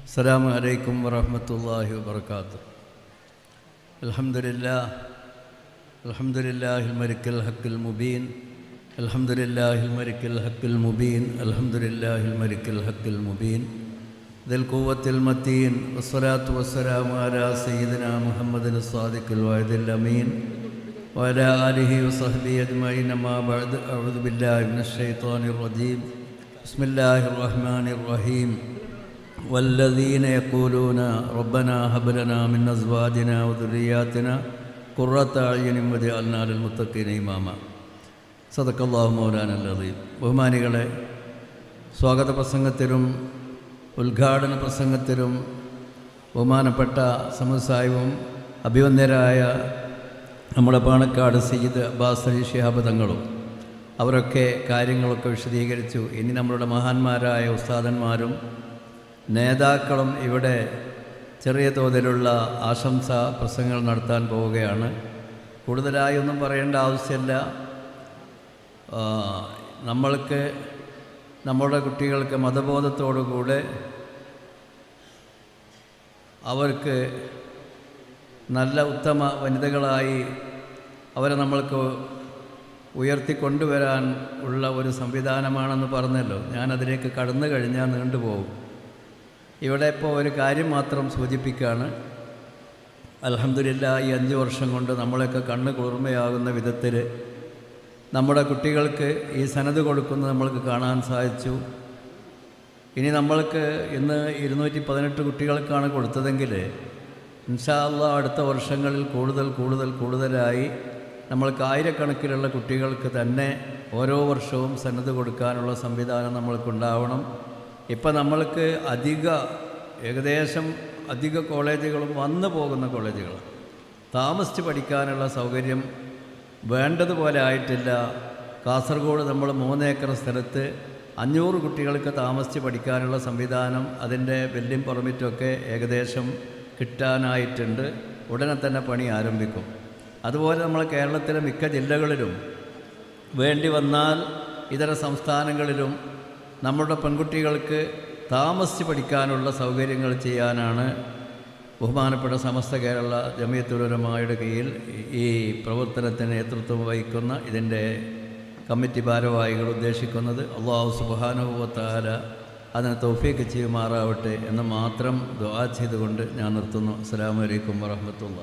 السلام عليكم ورحمة الله وبركاته الحمد لله الحمد لله الملك الحق المبين الحمد لله الملك الحق المبين الحمد لله الملك الحق المبين ذي القوة المتين والصلاة والسلام على سيدنا محمد الصادق الوعد الأمين وعلى آله وصحبه أجمعين ما بعد أعوذ بالله من الشيطان الرجيم بسم الله الرحمن الرحيم والذين يقولون ربنا هب لنا من أزواجنا وذرياتنا قرة أعين واجعلنا للمتقين إماما സദക്ക് അള്ളാഹു മൗലാന അല്ലതീം ബഹുമാനികളെ സ്വാഗത പ്രസംഗത്തിലും ഉദ്ഘാടന പ്രസംഗത്തിലും ബഹുമാനപ്പെട്ട സമുദായവും അഭിവന്യരായ നമ്മുടെ പാണക്കാട് സയ്യിദ് അബ്ബാസ് അലി ഷിഹാബ് തങ്ങളും അവരൊക്കെ കാര്യങ്ങളൊക്കെ വിശദീകരിച്ചു ഇനി നമ്മളുടെ മഹാന്മാരായ ഉസ്താദന്മാരും നേതാക്കളും ഇവിടെ ചെറിയ തോതിലുള്ള ആശംസ പ്രസംഗങ്ങൾ നടത്താൻ പോവുകയാണ്. കൂടുതലായി ഒന്നും പറയേണ്ട ആവശ്യമില്ല. നമ്മൾക്ക് നമ്മുടെ കുട്ടികൾക്ക് മതബോധത്തോടുകൂടെ അവർക്ക് നല്ല ഉത്തമ വനിതകളായി അവരെ നമ്മൾക്ക് ഉയർത്തിക്കൊണ്ടുവരാൻ ഉള്ള ഒരു സംവിധാനമാണെന്ന് പറഞ്ഞല്ലോ. ഞാനതിലേക്ക് കടന്നു കഴിഞ്ഞാൽ നീണ്ടുപോകും. ഇവിടെ ഇപ്പോൾ ഒരു കാര്യം മാത്രം സൂചിപ്പിക്കുകയാണ് അലഹമില്ല ഈ അഞ്ച് വർഷം കൊണ്ട് നമ്മളെയൊക്കെ കണ്ണ് കുളിർമയാകുന്ന വിധത്തിൽ നമ്മുടെ കുട്ടികൾക്ക് ഈ സനത് കൊടുക്കുന്നത് നമ്മൾക്ക് കാണാൻ സാധിച്ചു. ഇനി നമ്മൾക്ക് ഇന്ന് ഇരുന്നൂറ്റി പതിനെട്ട് കുട്ടികൾക്കാണ് കൊടുത്തതെങ്കിൽ ഇൻഷാല്ല അടുത്ത വർഷങ്ങളിൽ കൂടുതൽ കൂടുതൽ കൂടുതലായി നമ്മൾക്ക് ആയിരക്കണക്കിലുള്ള കുട്ടികൾക്ക് തന്നെ ഓരോ വർഷവും സന്നദ്ധ കൊടുക്കാനുള്ള സംവിധാനം നമ്മൾക്കുണ്ടാവണം. ഇപ്പം നമ്മൾക്ക് അധിക ഏകദേശം അധിക കോളേജുകളും വന്നു പോകുന്ന കോളേജുകൾ താമസിച്ച് പഠിക്കാനുള്ള സൗകര്യം വേണ്ടതുപോലെ ആയിട്ടില്ല. കാസർഗോഡ് നമ്മൾ മൂന്നേക്കർ സ്ഥലത്ത് അഞ്ഞൂറ് കുട്ടികൾക്ക് താമസിച്ച് പഠിക്കാനുള്ള സംവിധാനം അതിന്റെ ബിൽഡിംഗ് പെർമിറ്റൊക്കെ ഏകദേശം കിട്ടാനായിട്ടുണ്ട്. ഉടനെ തന്നെ പണി ആരംഭിക്കും. അതുപോലെ നമ്മൾ കേരളത്തിലെ മിക്ക ജില്ലകളിലും വേണ്ടി വന്നാൽ ഇതര സംസ്ഥാനങ്ങളിലും നമ്മുടെ പെൺകുട്ടികൾക്ക് താമസിച്ച് പഠിക്കാനുള്ള സൗകര്യങ്ങൾ ചെയ്യാനാണ് ബഹുമാനപ്പെട്ട സമസ്ത കേരള ജമയത്തുലരമായുടെ കീഴിൽ ഈ പ്രവർത്തനത്തിന് നേതൃത്വം വഹിക്കുന്ന ഇതിന്റെ കമ്മിറ്റി ഭാരവാഹികൾ ഉദ്ദേശിക്കുന്നത്. അള്ളാഹു സുബാനുഭവത്താല അതിനെ തൗഫീക്ക് ചെയ്യുമാറാവട്ടെ എന്ന് മാത്രം ദ്വാ ചെയ്തുകൊണ്ട് ഞാൻ നിർത്തുന്നു. അസ്സാം വലൈക്കും വറഹമത്തുള്ള